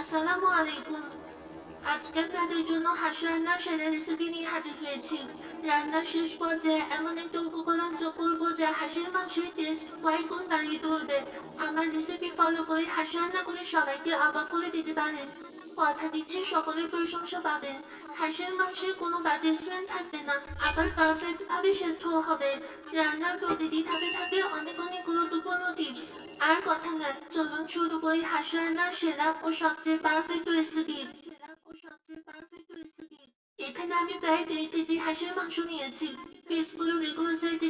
আসসালামু আলাইকুম। আজকে আপনাদের জন্য হাঁস রান্নার সেরা রেসিপি নিয়ে হাজির হয়েছি। রান্নার শেষ পর্যায়ে এমন একটা যা হাঁসের মাংসের টেস্ট কয়েক গুণ বাড়িয়ে তুলবে। আমার রেসিপি ফলো করে হাঁস রান্না করে সবাইকে অবাক করে দিতে পারেন। কথা দিচ্ছি সকলের প্রশংসা পাবেন। হাঁসের মাংসে কোনো বাজে স্মেল থাকবে না। আবার পারফেক্ট ভাবে সেদ্ধ হবে। রান্নার প্রতিটি ধাপে থাকে অনেক অনেক গুরুত্বপূর্ণ টিপস আর কথা না, চলুন শুরু করি হাঁস রান্নার সেরা ও সবচেয়ে পারফেক্ট রেসিপি সেরা ও সবচেয়ে পারফেক্ট রেসিপি এখানে আমি প্রায় দেড় কেজি হাঁসের মাংস নিয়েছি। পিসগুলো রেগুলার সাইজে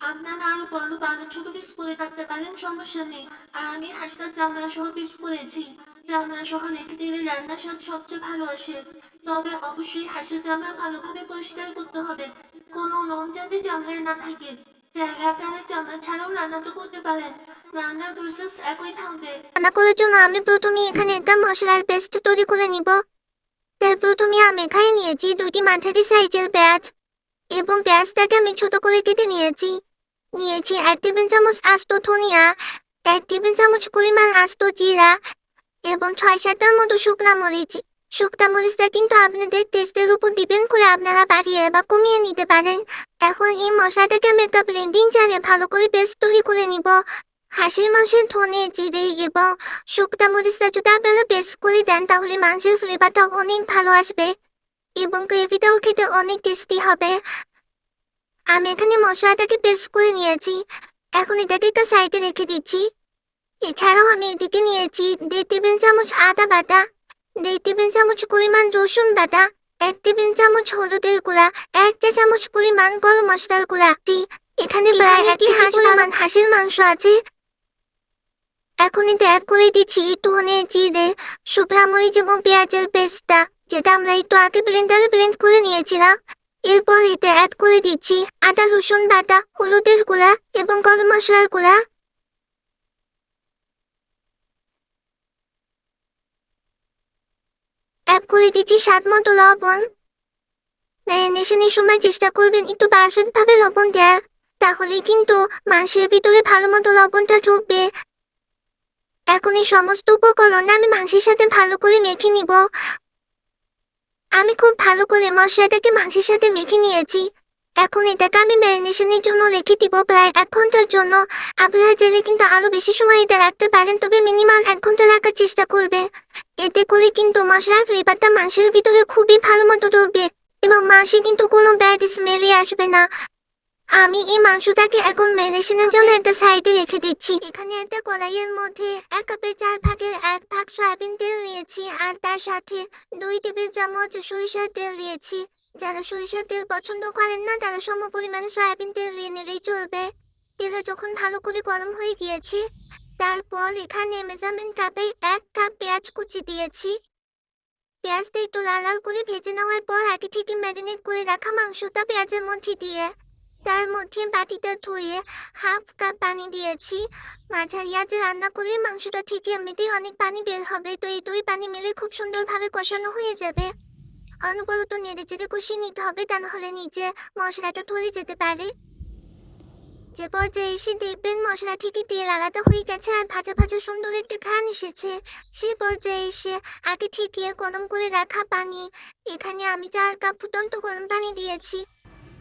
আপনারা আরও বড় ছোট পিস করে কাটতে পারেন, সমস্যা নেই। আর আমি সহ পিস করেছি। সহ রান্নার স্বাদ সবচেয়ে ভালো আসে। তবে অবশ্যই হাঁসের ভালোভাবে পরিষ্কার করতে হবে। কোনো না থাকে। রান্না তো করতে পারেন। রান্নার একই থাকবে। রান্না করার জন্য আমি প্রথমে এখানে একটা মশলার পেস্ট তৈরি করে নিব। প্রথমে আমি এখানে নিয়েছি দুটি মাঝারি সাইজের পেঁয়াজ। এবং পেঁয়াজটাকে আমি ছোট করে কেটে নিয়েছি। নিয়েছি এক টেবিল চামচ আস্ত ধনিয়া, এক টেবিল চামচ পরিমাণ আস্ত জিরা এবং ছয় সাতটার মতো শুকনা মরিচ। শুকনা মরিচটা কিন্তু আপনাদের টেস্টের উপর ডিপেন্ড করে আপনারা বাড়িয়ে বা কমিয়ে নিতে পারেন। এখন এই মশলাটাকে আমি একটা ব্লেন্ডিং জারে ভালো করে পেস্ট তৈরি করে নিব। হাসির মাংসের ধনে, জিরে এবং শুকনা মরিচটা যদি আপনারা পেস্ট করে দেন তাহলে মাংসের ফ্লেভারটা অনেক ভালো আসবে। এবং গ্রেভিটাও খেতে অনেক টেস্টি হবে। আমি এখানে মশলাটাকে পেস্ট করে নিয়েছি। এখন এটাকে একটা সাইডে রেখে দিচ্ছি। এছাড়াও আমি এদিকে নিয়েছি দেড় টেবিল চামচ আদা বাটা দেড় টেবিল চামচ পরিমাণ রসুন বাটা এক টেবিল চামচ হলুদের গুঁড়া এক চা চামচ পরিমাণ গরম মশলার গুঁড়া এখানে প্রায় একই হাঁস পরিমাণ হাঁসের মাংস আছে। এখন এটা অ্যাড করে দিচ্ছি ধনে জিরে শুকনা মরিচ এবং পেঁয়াজের পেস্টটা। যেটা আমরা একটু আগে ব্লেন্ডারে ব্লেন্ড করে নিয়েছিলাম। এরপর এতে অ্যাড করে দিচ্ছি আদা, রসুন বাটা, হলুদের গুঁড়া এবং গরম মশলার গুঁড়া। অ্যাড করে দিচ্ছি স্বাদ মতো লবণ। ম্যারিনেশনের সময় চেষ্টা করবেন একটু পারফেক্ট ভাবে লবণ দেওয়ার, তাহলে কিন্তু মাংসের ভিতরে ভালো মতো লবণটা ঢুকবে। এখন এই সমস্ত উপকরণ আমি মাংসের সাথে ভালো করে মেখে নিব। আমি খুব ভালো করে মশলাটাকে মাংসের সাথে মেখে নিয়েছি। এখন এটাকে আমি ম্যারিনেশনের জন্য রেখে দিব। প্রায় এক ঘণ্টার জন্য। আপনারা চাইলে কিন্তু আরও বেশি সময় এটা রাখতে পারেন, তবে মিনিমাম এক ঘণ্টা রাখার চেষ্টা করবে। এতে করে কিন্তু মশলার ফ্লেভারটা মাংসের ভিতরে খুবই ভালো মতো ঢুকবে এবং মাংসে কিন্তু কোনো ব্যাড স্মেলই আসবে না। আমি এই মাংসটাকে এখন ম্যারিনেশনের জন্য একটা সাইডে রেখে দিচ্ছি। এখানে একটা কড়াইয়ের মধ্যে এক কাপের চার ভাগের এক ভাগ সয়াবিন তেল নিয়েছি আর তার সাথে দুই টেবিল চামচ সরিষার তেল নিয়েছি যারা সরিষার তেল পছন্দ করেন না, তারা সম পরিমাণে সয়াবিন তেল নিয়ে নিলেই চলবে। তেলটা যখন ভালো করে গরম হয়ে গিয়েছে, তারপর এখানে মেজারমেন্ট কাপে এক কাপ পেঁয়াজ কুচি দিয়েছি। পেঁয়াজটা একটু লাল লাল করে ভেজে নেওয়ার পর আগে থেকে ম্যারিনেট করে রাখা মাংসটা পেঁয়াজের মধ্যে দিয়ে তার মধ্যে বাটিটা ধুয়ে হাফ কাপ পানি দিয়েছি মাঝারি আঁচে রান্না করলে মাংসটা থেকে এমনিতেই অনেক পানি বের হবে তো এই দুই পানি মিলে খুব সুন্দরভাবে কষানো হয়ে যাবে অনবরত নেড়ে চেড়ে কষিয়ে নিতে হবে তা নাহলে নিচে মশলাটা ধরে যেতে পারে যে পর্যায়ে এসে দেখবেন মশলা থেকে তেল আলাদা হয়ে গেছে আর ভাজা ভাজা সুন্দর একটা ঘ্রাণ এসেছে সে পর্যায়ে এসে আগে থেকে গরম করে রাখা পানি এখানে আমি চার কাপ ফুটন্ত গরম পানি দিয়েছি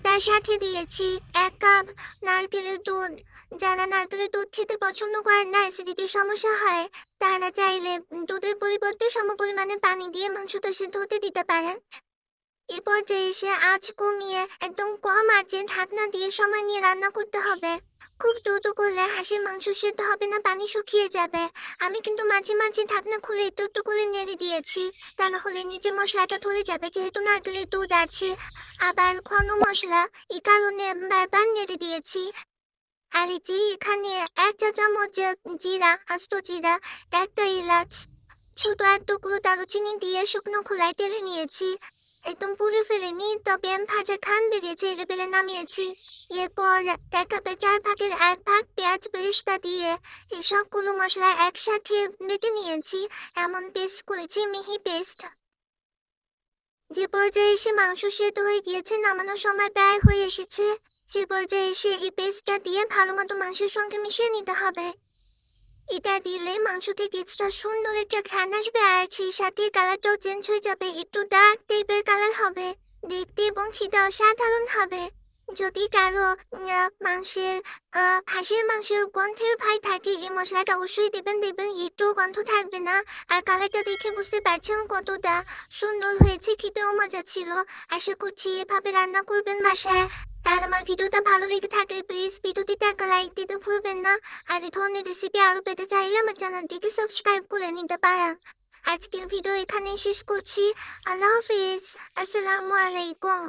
তার সাথে দিয়েছি। এক কাপ নারকেলের দুধ। যারা নারকেলের দুধ খেতে পছন্দ করেন না, অ্যাসিডিটির সমস্যা হয়, তারা চাইলে দুধের পরিবর্তে সমপরিমাণে পানি দিয়ে মাংসটা সিদ্ধ হতে দিতে পারেন। এ পর্যায়ে এসে আঁচ কমিয়ে একদম কম আঁচে ঢাকনা দিয়ে সময় নিয়ে রান্না করতে হবে। খুব দ্রুত করলে হাঁসের মাংস সিদ্ধ হবে না, পানি শুকিয়ে যাবে। আমি কিন্তু মাঝে মাঝে ঢাকনা খুলে একটু একটু করে নেড়ে দিয়েছি। তা না হলে নিচে মশলাটা ধরে যাবে, যেহেতু নারকেলের দুধ আছে। আবার ঘন মশলা, এই কারণে বারবার নেড়ে দিয়েছি। আর যে এখানে এক চা চামচ জিরা, আস্ত জিরা, একটা এলাচ, ছোট এক টুকরো দারুচিনি দিয়ে শুকনো খোলায় তেলে নিয়েছি। একদম পুরো ফেলেনি তবে আমি ভাজা খান বেরিয়েছে এলে বেলে নামিয়েছি এরপর এক কাপে চার ভাগের এক ভাগ পেঁয়াজ পেস্টটা দিয়ে এই সবগুলো মশলা একসাথে বেটে নিয়েছি এমন পেস্ট করেছি মিহি পেস্ট যে পর্যায়ে এসে মাংস সেদ্ধ হয়ে গিয়েছে নামানোর সময় ব্যয় হয়ে এসেছে যে পর্যায়ে এসে এই পেস্টটা দিয়ে ভালো মতো মাংসের সঙ্গে মিশিয়ে নিতে হবে এটা দিলে মাংস থেকে এক্সট্রা সুন্দর একটা ঘ্রাণ আসবে আর সেই সাথে কালারটাও চেঞ্জ হয়ে যাবে। একটু ডার্ক টাইপের কালার হবে, দেখতে এবং খেতে অসাধারণ হবে। যদি কারও মাংসের হাঁসের মাংসের গন্ধের ভাই থাকে, এই মশলাটা অবশ্যই দেবেন দেবেন একটু গন্ধ থাকবে না। আর কালারটা দেখে বুঝতে পারছেন কতটা সুন্দর হয়েছে, খেতেও মজা ছিল। আশা করছি এভাবে রান্না করবেন বাসায়। আর আমার ভিডিওটা ভালো লেগে থাকলে প্লিজ ভিডিওটিতে একটা লাইক দিতে ভুলবেন না। আর এই ধরনের রেসিপি আরও পেতে চাইলে আমার চ্যানেলটিকে সাবস্ক্রাইব করে নিতে পারেন। আজকের ভিডিও এখানেই শেষ করছি। আল্লাহ হাফিজ। আসসালামু আলাইকুম।